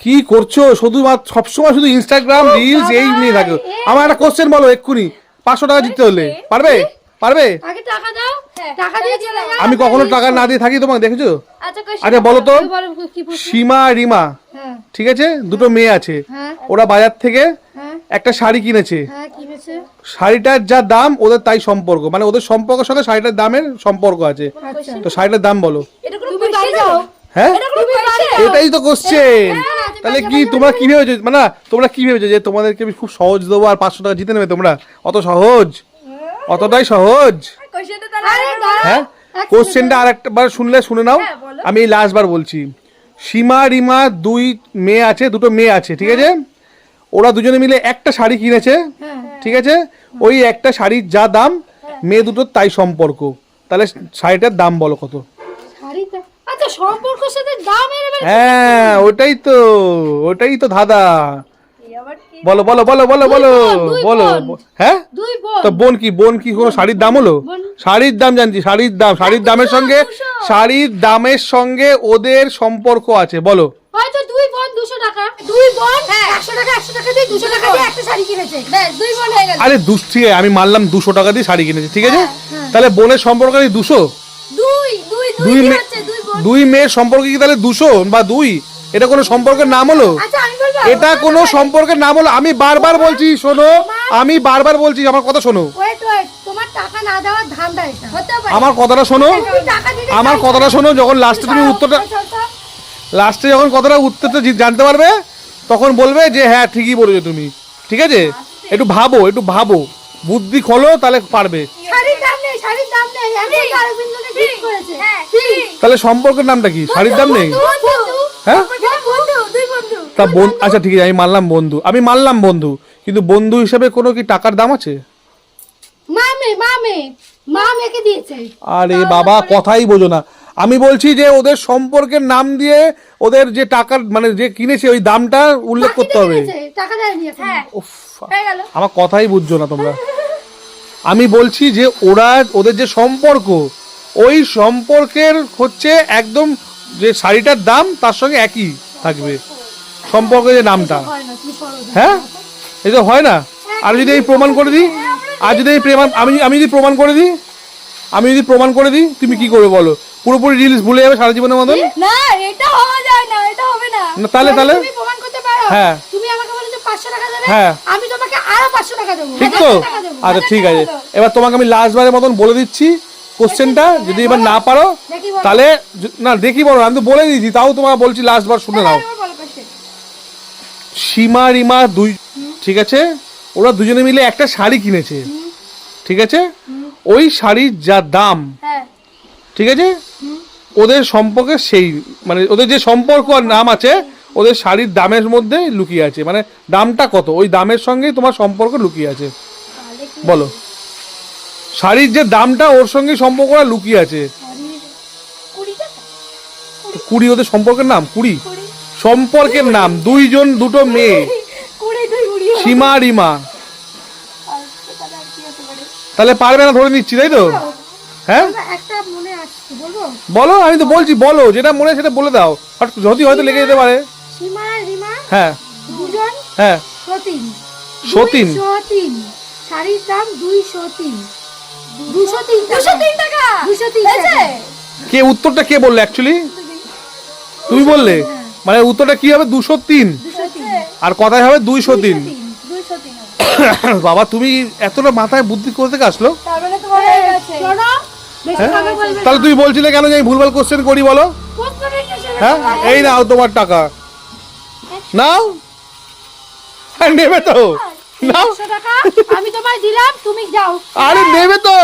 কি করছ? শুধু মাত্র- সবসময় শুধু ইনস্টাগ্রাম রিলস এই নিয়ে থাকো। আমার একটা কোশ্চেন বলো এক্ষুনি। পাঁচশো টাকা জিততে হলে। পারবে? পারবে? আগে টাকা দাও। হ্যাঁ, টাকা দিয়ে চলে যাও আমি কখনো টাকা না দিয়ে থাকি তোমাকে দেখেছ? আচ্ছা আচ্ছা বলো তো? সীমা রিমা। হ্যাঁ। ঠিক আছে? দুটো মেয়ে আছে। হ্যাঁ। ওরা বাজার থেকে হ্যাঁ। একটা শাড়ি কিনেছে। হ্যাঁ শাড়িটার যা দাম ওদের তাই সম্পর্ক। মানে ওদের সম্পর্কের সাথে শাড়িটার দামের সম্পর্ক আছে। আচ্ছা। তো শাড়িটার দাম বলো। এটা কোনো তুমি বাড়ি question যাও। হ্যাঁ? এটা কোনো question? এটাই তো কোশ্চেন তাহলে কি তোমরা কি ভেবেছো? মানে না, তোমরা কি ভেবেছো যে তোমাদেরকে আমি খুব সহজ দেবো আর পাঁচশো টাকা জিতে নেবে তোমরা? অত সহজ? অতটাই সহজ। হ্যাঁ? কোশ্চেনটা আর শুনলে শুনে নাও। হ্যাঁ, আমি এই লাস্ট বার বলছি। সীমা রিমা দুই মেয়ে আছে দুটো মেয়ে আছে ঠিক আছে? ওরা দুজনে মিলে একটা শাড়ি কিনেছে হ্যাঁ ঠিক আছে? ওই একটা শাড়ির যা দাম মেয়ে দুটোর তাই সম্পর্ক। তাহলে শাড়িটার দাম বলো কত? আচ্ছা সম্পর্কের সাথে দাম এর হ্যাঁ ওটাই তো ওটাই তো ধাঁধা। কি? বলো বলো বলো বলো বলো বলো। হ্যাঁ? দুই বোন তো বোন। কি বোন কি কোনো শাড়ির দাম হলো? শাড়ির দাম জানছি শাড়ির দাম শাড়ির দামের সঙ্গে শাড়ির দামের সঙ্গে ওদের সম্পর্ক আছে বলো। হয়তো দুই বোন দুশো টাকা। দুই বোন? একশো টাকা একশো টাকা দিয়ে দুশো টাকা দিয়ে একটা শাড়ি কিনেছে। ব্যাস দুই বোন হয়ে গেল। আরে দুশ আমি মানলাম দুশো টাকা দিয়ে শাড়ি কিনেছি ঠিক আছে? হ্যাঁ, তাহলে বোনের সম্পর্ক কি দুশো? দুই মেয়ে দুই মেয়ের সম্পর্ক কি তাহলে দুশো বা দুই? এটা কোনো সম্পর্কের নাম হলো? আচ্ছা এটা কোনো সম্পর্কের নাম হলো? আমি বারবার বলছি শোনো আমি বারবার বলছি আমার কথা শোনো। আমার কথাটা শোনো। আমার কথাটা শোনো যখন লাস্টে তুমি উত্তরটা লাস্টে যখন কথাটা উত্তরটা জানতে পারবে তখন বলবে যে হ্যাঁ ঠিকই বলেছ তুমি। ঠিক আছে? একটু ভাবো একটু ভাবো। বুদ্ধি খোলো তাহলে পারবে। শাড়ির দাম নেই শাড়ির দাম নেই আমি তো অরবিন্দকে ঠিক করেছে হ্যাঁ ঠিক তাহলে সম্পর্কের নামটা কি? শাড়ির দাম নেই? হ্যাঁ? বন্ধু দুই বন্ধু। তা বোন আচ্ছা ঠিক আছে আমি মানলাম বন্ধু। আমি মানলাম বন্ধু কিন্তু বন্ধু হিসেবে কোনো কি টাকার দাম আছে? মামে মামে মা দিয়েছে। আরে বাবা কথাই বোঝো না। আমি বলছি যে ওদের সম্পর্কের নাম দিয়ে ওদের যে টাকার মানে যে কিনেছে ওই দামটা উল্লেখ করতে হবে। হ্যাঁ উফ, আমার কথাই বুঝছ না তোমরা। আমি বলছি যে ওরা ওদের যে সম্পর্ক ওই সম্পর্কের হচ্ছে একদম যে শাড়িটার দাম তার সঙ্গে একই থাকবে। সম্পর্কের যে নামটা। হয়? হ্যাঁ এই তো হয় না? আর যদি এই প্রমাণ করে দিই? আর যদি এই প্রমাণ আমি আমি যদি প্রমাণ করে দিই? আমি যদি প্রমাণ করে দিই তুমি কি করবে বলো? পুরোপুরি রিলস ভুলে যাবে সারা জীবনের মতন? না এটা হওয়া যায় না এটা হবে না। না তাহলে তাহলে তুমি প্রমাণ করতে পারো। হ্যাঁ। তুমি আমাকে বলে যে 500 টাকা দেবে হ্যাঁ। আমি তোমাকে আরও 500 টাকা দেবো। ঠিক তো? 1000 টাকা দেবো আচ্ছা ঠিক আছে। এবার তোমাকে আমি লাস্ট বারের মতন বলে দিচ্ছি কোশ্চেনটা যদি এবার না পারো তাহলে না দেখি বলো আমি তো বলে দিয়েছি তাও তোমার বলছি লাস্ট বার শুনে নাও। সীমা রিমা দুই ঠিক আছে? ওরা দুজনে মিলে একটা শাড়ি কিনেছে। ঠিক আছে? ওই শাড়ির যা দাম হ্যাঁ। ঠিক আছে? ওদের সম্পর্কে সেই মানে ওদের যে সম্পর্ক আর নাম আছে ওদের শাড়ির দামের মধ্যে লুকিয়ে আছে। মানে দামটা কত? ওই দামের সঙ্গেই তোমার সম্পর্ক লুকিয়ে আছে। বলো। শাড়ির যে দামটা ওর সঙ্গে সম্পর্কটা লুকিয়ে আছে। কুড়ি ওদের সম্পর্কের নাম? কুড়ি? সম্পর্কের নাম। দুইজন দুটো মেয়ে। সীমা রিমা তাহলে পারবে না ধরে নিচ্ছি তাই তো? হ্যাঁ? বলো আমি তো বলছি বলো যেটা মনে সেটা বলে দাও। যদি হয়তো লেগে যেতে পারে। হ্যাঁ। হ্যাঁ। সতীন। সতীন? শাড়ির দাম 203 203 তিন কে উত্তরটা কে বললে অ্যাকচুয়ালি তুমি বললে? মানে উত্তরটা কি হবে? দুশো তিন। আর কথায় হবে দুইশো তিন। বাবা তুমি এতটা মাথায় বুদ্ধি থেকে আসলো? তোমার হয়ে হ্যাঁ? তাহলে তুমি বলছিলে কেন যে আমি ভুলভাল কোশ্চেন করি বলো? হ্যাঁ? এই নাও তোমার টাকা। নাও। হ্যাঁ, নেবে তো। নাও 100 টাকা আমি তোমায় দিলাম তুমি যাও আরে নেবে তো